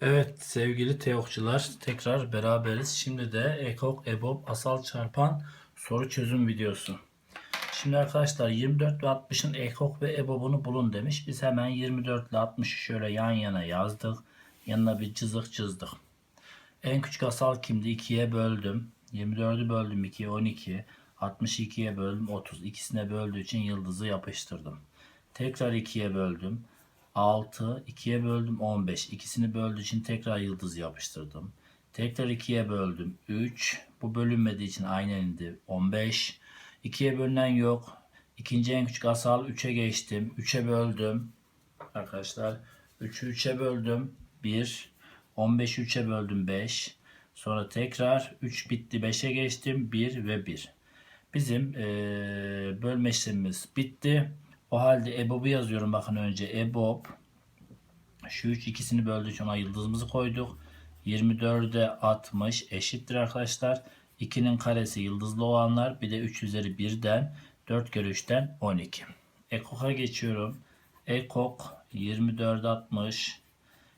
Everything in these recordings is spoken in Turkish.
Evet sevgili teokçular tekrar beraberiz. Şimdi de ekok, ebob, asal çarpan soru çözüm videosu. Şimdi arkadaşlar 24 ve 60'ın ekok ve ebobunu bulun demiş. Biz hemen 24 ile 60'ı şöyle yan yana yazdık. Yanına bir çizik çizdik. En küçük asal kimdi? 2'ye böldüm. 24'ü böldüm 2'ye 12. 62'ye böldüm 30. İkisine böldüğü için yıldızı yapıştırdım. Tekrar 2'ye böldüm. 6, 2'ye böldüm 15. İkisini böldüğü için tekrar yıldız yapıştırdım. Tekrar 2'ye böldüm 3. Bu bölünmediği için aynen indi 15. 2'ye bölünen yok. İkinci en küçük asal 3'e geçtim. 3'e böldüm. Arkadaşlar 3'ü 3'e böldüm. 1. 15'i 3'e böldüm 5. Sonra tekrar 3 bitti 5'e geçtim. 1 ve 1. Bizim eee, bölme işlemimiz bitti. O halde EBOB'u yazıyorum bakın önce EBOB. Şu üç ikisini için ona yıldızımızı koyduk. 24'e 60 eşittir arkadaşlar. 2'nin karesi yıldızlı olanlar. Bir de 3 üzeri 1'den 4 kere 3'ten 12. Ekok'a geçiyorum. Ekok 24 60.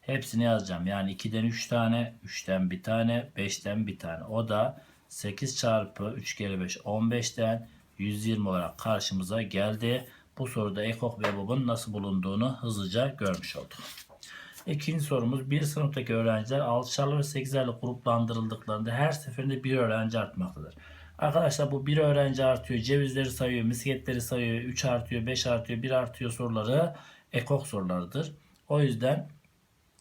Hepsini yazacağım. Yani 2'den 3 tane, 3'ten 1 tane, 5'ten 1 tane. O da 8 çarpı 3 kere 5 15'ten 120 olarak karşımıza geldi. Bu soruda ekok ve bobun nasıl bulunduğunu hızlıca görmüş olduk. İkinci sorumuz bir sınıftaki öğrenciler 6'şarlı ve 8'lerle gruplandırıldıklarında her seferinde bir öğrenci artmaktadır. Arkadaşlar bu bir öğrenci artıyor, cevizleri sayıyor, misketleri sayıyor, 3 artıyor, 5 artıyor, 1 artıyor soruları ekok sorularıdır. O yüzden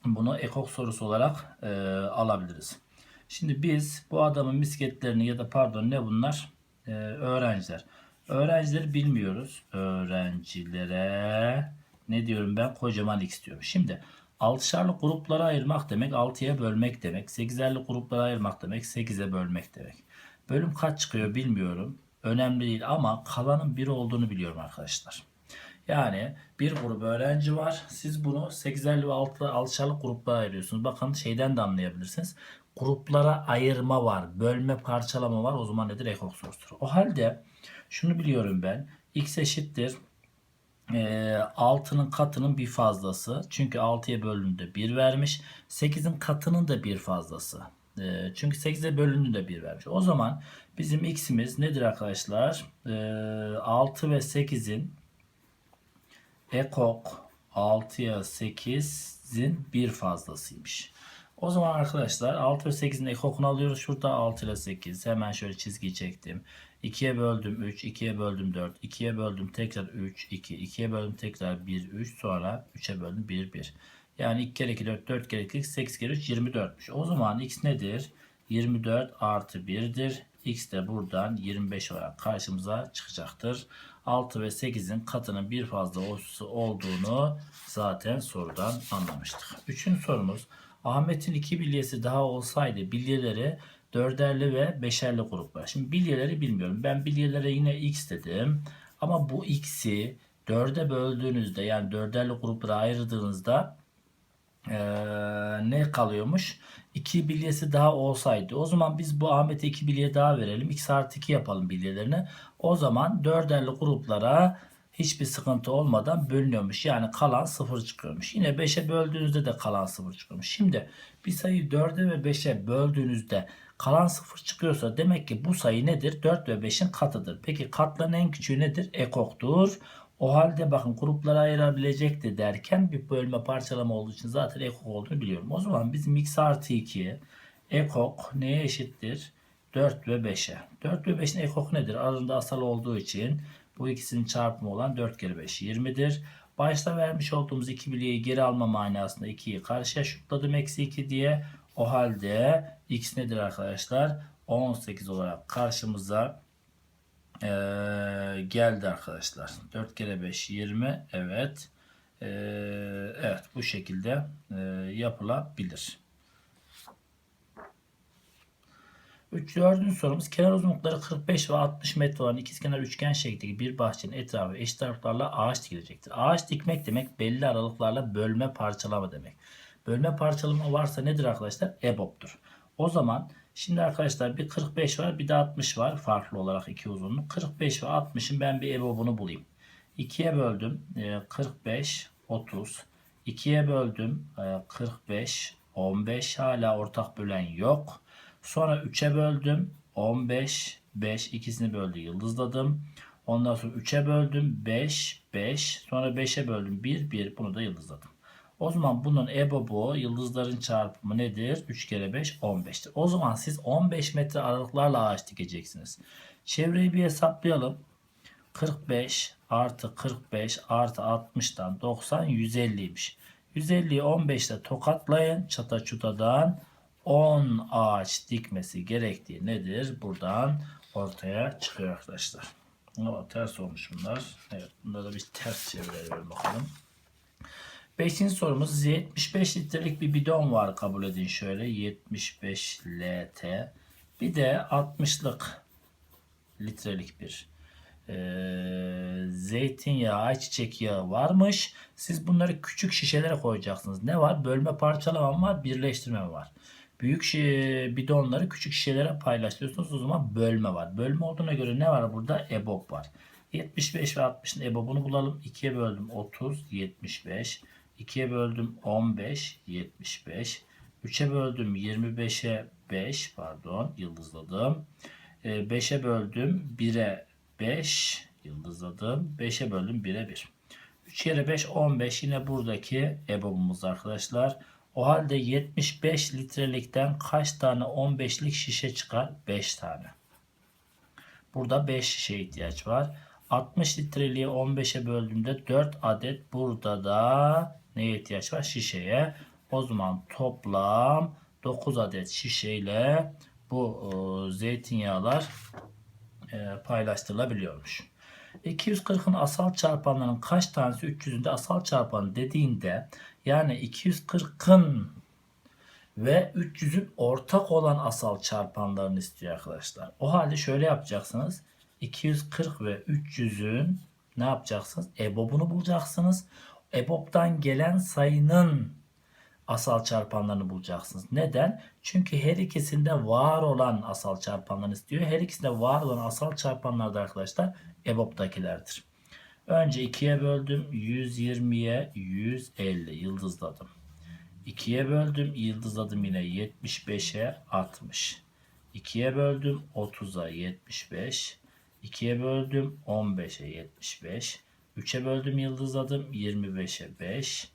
bunu ekok sorusu olarak e, alabiliriz. Şimdi biz bu adamın misketlerini ya da pardon ne bunlar? E, öğrenciler. Öğrencileri bilmiyoruz. Öğrencilere ne diyorum ben? Kocaman X diyorum. Şimdi altışarlı gruplara ayırmak demek 6'ya bölmek demek. 8'erli gruplara ayırmak demek 8'e bölmek demek. Bölüm kaç çıkıyor bilmiyorum. Önemli değil ama kalanın 1 olduğunu biliyorum arkadaşlar. Yani bir grup öğrenci var. Siz bunu 8'erli ve 6'lı alçalı gruplara ayırıyorsunuz. Bakın şeyden de anlayabilirsiniz. Gruplara ayırma var. Bölme parçalama var. O zaman nedir? Ekok sorusudur. O halde şunu biliyorum ben. X eşittir. E, 6'nın katının bir fazlası. Çünkü 6'ya bölündüğünde 1 vermiş. 8'in katının da bir fazlası. E, çünkü 8'e bölündüğünde 1 vermiş. O zaman bizim x'imiz nedir arkadaşlar? E, 6 ve 8'in ekok 6'ya 8'in bir fazlasıymış. O zaman arkadaşlar 6 ve 8'in ekokunu alıyoruz. Şurada 6 ile 8. Hemen şöyle çizgi çektim. 2'ye böldüm 3, 2'ye böldüm 4, 2'ye böldüm tekrar 3, 2, 2'ye böldüm tekrar 1, 3, sonra 3'e böldüm 1, 1. Yani 2 kere 2 4, 4 kere 2 8 kere 3 24'müş. O zaman x nedir? 24 artı 1'dir. X de buradan 25 olarak karşımıza çıkacaktır. 6 ve 8'in katının bir fazla olduğunu zaten sorudan anlamıştık. Üçüncü sorumuz. Ahmet'in iki bilyesi daha olsaydı bilyeleri dörderli ve beşerli gruplar. Şimdi bilyeleri bilmiyorum. Ben bilyelere yine x dedim. Ama bu x'i dörde böldüğünüzde yani dörderli gruplara ayırdığınızda ee, ne kalıyormuş? 2 bilyesi daha olsaydı. O zaman biz bu Ahmet'e 2 bilye daha verelim. X artı 2 yapalım bilyelerini. O zaman dörderli gruplara hiçbir sıkıntı olmadan bölünüyormuş. Yani kalan 0 çıkıyormuş. Yine 5'e böldüğünüzde de kalan 0 çıkıyormuş. Şimdi bir sayıyı 4'e ve 5'e böldüğünüzde kalan 0 çıkıyorsa demek ki bu sayı nedir? 4 ve 5'in katıdır. Peki katların en küçüğü nedir? Ekoktur. O halde bakın gruplara ayırabilecekti derken bir bölme parçalama olduğu için zaten ekok olduğunu biliyorum. O zaman bizim x artı 2 ekok neye eşittir? 4 ve 5'e. 4 ve 5'in ekok nedir? Arasında asal olduğu için bu ikisinin çarpımı olan 4 kere 5 20'dir. Başta vermiş olduğumuz 2 bilyeyi geri alma manasında 2'yi karşıya şutladım eksi 2 diye. O halde x nedir arkadaşlar? 18 olarak karşımıza ee, geldi arkadaşlar. 4 kere 5 20. Evet. Ee, evet bu şekilde e, yapılabilir. 3. Dördüncü sorumuz kenar uzunlukları 45 ve 60 metre olan ikizkenar üçgen şeklindeki bir bahçenin etrafı eşit taraflarla ağaç dikilecektir. Ağaç dikmek demek belli aralıklarla bölme parçalama demek. Bölme parçalama varsa nedir arkadaşlar? EBOB'dur. O zaman şimdi arkadaşlar bir 45 var bir de 60 var farklı olarak iki uzunluk. 45 ve 60'ın ben bir EBOB'unu bulayım. 2'ye böldüm 45 30. 2'ye böldüm 45 15 hala ortak bölen yok. Sonra 3'e böldüm 15 5 ikisini böldü yıldızladım. Ondan sonra 3'e böldüm 5 5 sonra 5'e böldüm 1 1 bunu da yıldızladım. O zaman bunun EBOB'u yıldızların çarpımı nedir? 3 kere 5 15'tir. O zaman siz 15 metre aralıklarla ağaç dikeceksiniz. Çevreyi bir hesaplayalım. 45 artı 45 artı 60'dan 90 150'ymiş. 150'yi 15 ile tokatlayın. Çata çutadan 10 ağaç dikmesi gerektiği nedir? Buradan ortaya çıkıyor arkadaşlar. O ters olmuş bunlar. Evet bunda da bir ters çevirelim bakalım. Beşinci sorumuz 75 litrelik bir bidon var kabul edin şöyle 75 LT. Bir de 60'lık litrelik bir e, zeytinyağı, ayçiçek yağı varmış. Siz bunları küçük şişelere koyacaksınız. Ne var? Bölme parçalama var, birleştirme var. Büyük bidonları küçük şişelere paylaştırıyorsunuz. O zaman bölme var. Bölme olduğuna göre ne var burada? EBOB var. 75 ve 60'ın EBOB'unu bulalım. 2'ye böldüm 30, 75. 2'ye böldüm 15, 75. 3'e böldüm 25'e 5 pardon yıldızladım. 5'e böldüm 1'e 5 yıldızladım. 5'e böldüm 1'e 1. 3 kere 5 15 yine buradaki EBOB'umuz arkadaşlar. O halde 75 litrelikten kaç tane 15'lik şişe çıkar? 5 tane. Burada 5 şişe ihtiyaç var. 60 litreliği 15'e böldüğümde 4 adet burada da neye ihtiyaç var? Şişeye. O zaman toplam 9 adet şişeyle bu e, zeytinyağlar e, paylaştırılabiliyormuş. 240'ın asal çarpanlarının kaç tanesi 300'ünde asal çarpan dediğinde yani 240'ın ve 300'ün ortak olan asal çarpanlarını istiyor arkadaşlar. O halde şöyle yapacaksınız. 240 ve 300'ün ne yapacaksınız? EBOB'unu bulacaksınız. EBOB'dan gelen sayının asal çarpanlarını bulacaksınız. Neden? Çünkü her ikisinde var olan asal çarpanlarını istiyor. Her ikisinde var olan asal çarpanlar da arkadaşlar EBOB'dakilerdir. Önce 2'ye böldüm. 120'ye 150 yıldızladım. 2'ye böldüm. Yıldızladım yine 75'e 60. 2'ye böldüm 30'a 75. 2'ye böldüm 15'e 75. 3'e böldüm yıldızladım 25'e 5.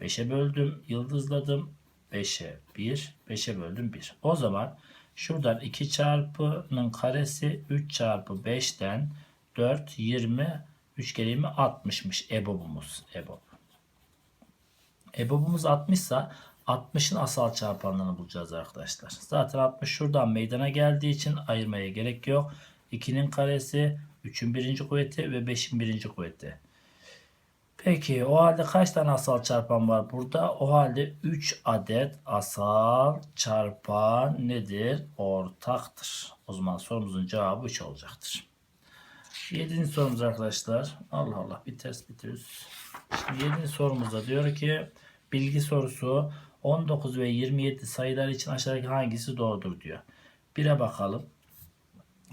5'e böldüm yıldızladım 5'e 1. 5'e böldüm 1. O zaman şuradan 2 çarpının karesi 3 çarpı 5'ten 4 20 3 kere 20 60'mış EBOB'umuz. EBOB. EBOB'umuz 60 ise 60'ın asal çarpanlarını bulacağız arkadaşlar. Zaten 60 şuradan meydana geldiği için ayırmaya gerek yok. 2'nin karesi 3'ün birinci kuvveti ve 5'in birinci kuvveti. Peki o halde kaç tane asal çarpan var burada? O halde 3 adet asal çarpan nedir? Ortaktır. O zaman sorumuzun cevabı 3 olacaktır. 7. sorumuz arkadaşlar. Allah Allah bir ters bitiriyoruz. Şimdi 7. sorumuzda diyor ki bilgi sorusu 19 ve 27 sayılar için aşağıdaki hangisi doğrudur diyor. 1'e bakalım.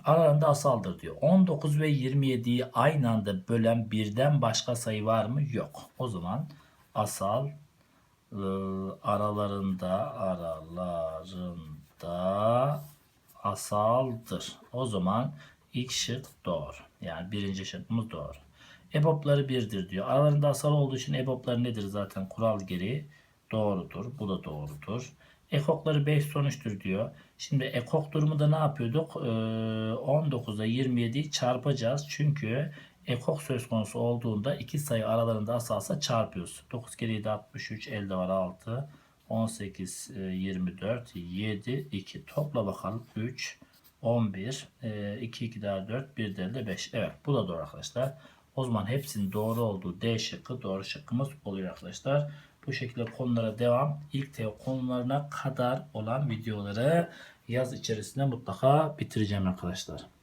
Aralarında asaldır diyor. 19 ve 27'yi aynı anda bölen birden başka sayı var mı? Yok. O zaman asal ıı, aralarında aralarında asaldır. O zaman ilk şık doğru. Yani birinci şıkkımız doğru. EBOB'ları birdir diyor. Aralarında asal olduğu için EBOB'ları nedir zaten kural gereği? Doğrudur. Bu da doğrudur. Ekokları 5 sonuçtur diyor. Şimdi ekok durumunda ne yapıyorduk? Ee, 19'da 27'yi çarpacağız. Çünkü ekok söz konusu olduğunda iki sayı aralarında asalsa çarpıyoruz. 9 kere 7 63 elde var 6 18 e, 24 7 2 topla bakalım 3 11 e, 2 2 daha 4 1 de elde 5 evet bu da doğru arkadaşlar o zaman hepsinin doğru olduğu D şıkkı doğru şıkkımız oluyor arkadaşlar bu şekilde konulara devam. İlk teo konularına kadar olan videoları yaz içerisinde mutlaka bitireceğim arkadaşlar